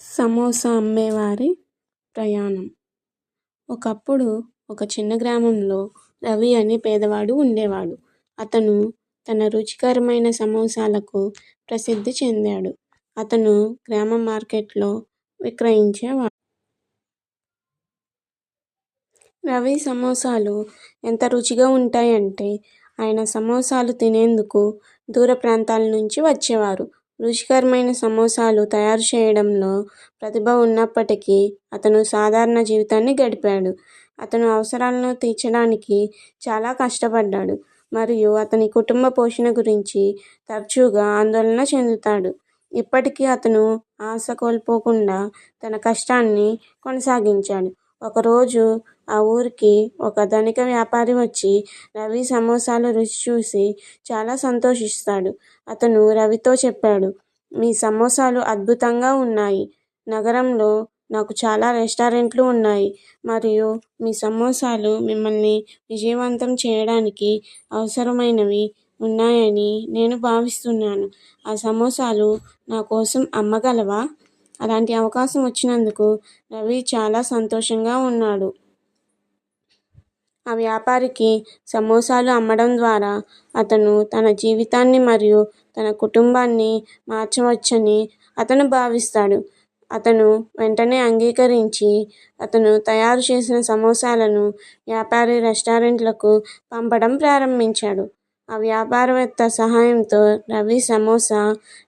సమోసా అమ్మేవారి ప్రయాణం. ఒకప్పుడు ఒక చిన్న గ్రామంలో రవి అనే పేదవాడు ఉండేవాడు. అతను తన రుచికరమైన సమోసాలకు ప్రసిద్ధి చెందాడు. అతను గ్రామ మార్కెట్లో విక్రయించేవాడు. రవి సమోసాలు ఎంత రుచిగా ఉంటాయంటే ఆయన సమోసాలు తినేందుకు దూర ప్రాంతాల నుంచి వచ్చేవారు. రుచికరమైన సమోసాలు తయారు చేయడంలో ప్రతిభ ఉన్నప్పటికీ అతను సాధారణ జీవితాన్ని గడిపాడు. అతను అవసరాలను తీర్చడానికి చాలా కష్టపడ్డాడు మరియు అతని కుటుంబ పోషణ గురించి తరచుగా ఆందోళన చెందుతాడు. ఇప్పటికీ అతను ఆశ కోల్పోకుండా తన కష్టాన్ని కొనసాగించాడు. ఒకరోజు ఆ ఊరికి ఒక ధనిక వ్యాపారి వచ్చి రవి సమోసాలు రుచి చూసి చాలా సంతోషిస్తాడు. అతను రవితో చెప్పాడు మీ సమోసాలు అద్భుతంగా ఉన్నాయి. నగరంలో నాకు చాలా రెస్టారెంట్లు ఉన్నాయి. మరియు మీ సమోసాలు మిమ్మల్ని విజయవంతం చేయడానికి అవసరమైనవి ఉన్నాయని నేను భావిస్తున్నాను. ఆ సమోసాలు నా కోసం అమ్మగలవా? అలాంటి అవకాశం వచ్చినందుకు రవి చాలా సంతోషంగా ఉన్నాడు. ఆ వ్యాపారికి సమోసాలు అమ్మడం ద్వారా అతను తన జీవితాన్ని మరియు తన కుటుంబాన్ని మార్చవచ్చని అతను భావిస్తాడు. అతను వెంటనే అంగీకరించి అతను తయారు చేసిన సమోసాలను వ్యాపారి రెస్టారెంట్లకు పంపడం ప్రారంభించాడు. ఆ వ్యాపారవేత్త సహాయంతో రవి సమోసా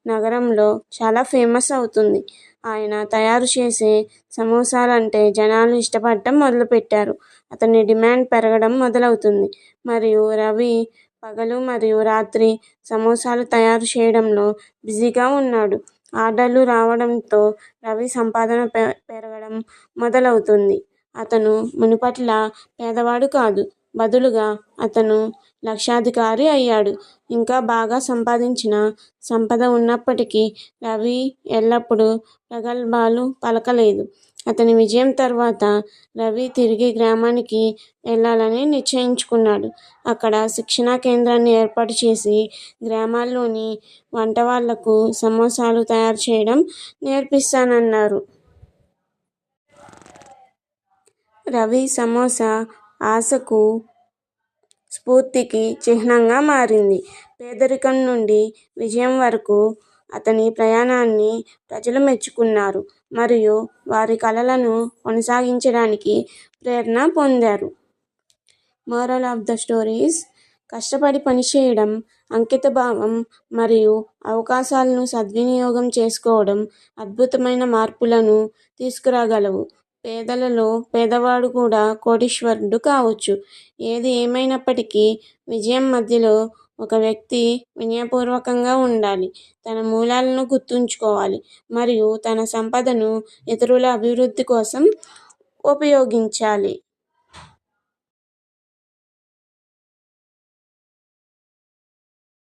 నగరంలో చాలా ఫేమస్ అవుతుంది. ఆయన తయారు చేసే సమోసాలంటే జనాలు ఇష్టపడటం మొదలుపెట్టారు. అతని డిమాండ్ పెరగడం మొదలవుతుంది. మరియు రవి పగలు మరియు రాత్రి సమోసాలు తయారు చేయడంలో బిజీగా ఉన్నాడు. ఆర్డర్లు రావడంతో రవి సంపాదన పె పెరగడం మొదలవుతుంది. అతను మునుపట్ల పేదవాడు కాదు. బదులుగా అతను లక్షాధికారి అయ్యాడు. ఇంకా బాగా సంపాదించిన సంపద ఉన్నప్పటికీ రవి ఎల్లప్పుడూ ప్రగల్భాలు పలకలేదు. అతని విజయం తర్వాత రవి తిరిగి గ్రామానికి వెళ్ళాలని నిశ్చయించుకున్నాడు. అక్కడ శిక్షణా కేంద్రాన్ని ఏర్పాటు చేసి గ్రామాల్లోని వంట వాళ్ళకు సమోసాలు తయారు చేయడం నేర్పిస్తానన్నారు. రవి సమోసా ఆశకు స్ఫూర్తికి చిహ్నంగా మారింది. పేదరికం నుండి విజయం వరకు అతని ప్రయాణాన్ని ప్రజలు మెచ్చుకున్నారు మరియు వారి కలలను కొనసాగించడానికి ప్రేరణ పొందారు. మోరల్ ఆఫ్ ద స్టోరీస్ కష్టపడి పనిచేయడం అంకితభావం మరియు అవకాశాలను సద్వినియోగం చేసుకోవడం అద్భుతమైన మార్పులను తీసుకురాగలవు. పేదలలో పేదవాడు కూడా కోటీశ్వరుడు కావచ్చు. ఏది ఏమైనప్పటికీ విజయం మధ్యలో ఒక వ్యక్తి వినయపూర్వకంగా ఉండాలి. తన మూలాలను గుర్తుంచుకోవాలి. మరియు తన సంపదను ఇతరుల అభివృద్ధి కోసం ఉపయోగించాలి.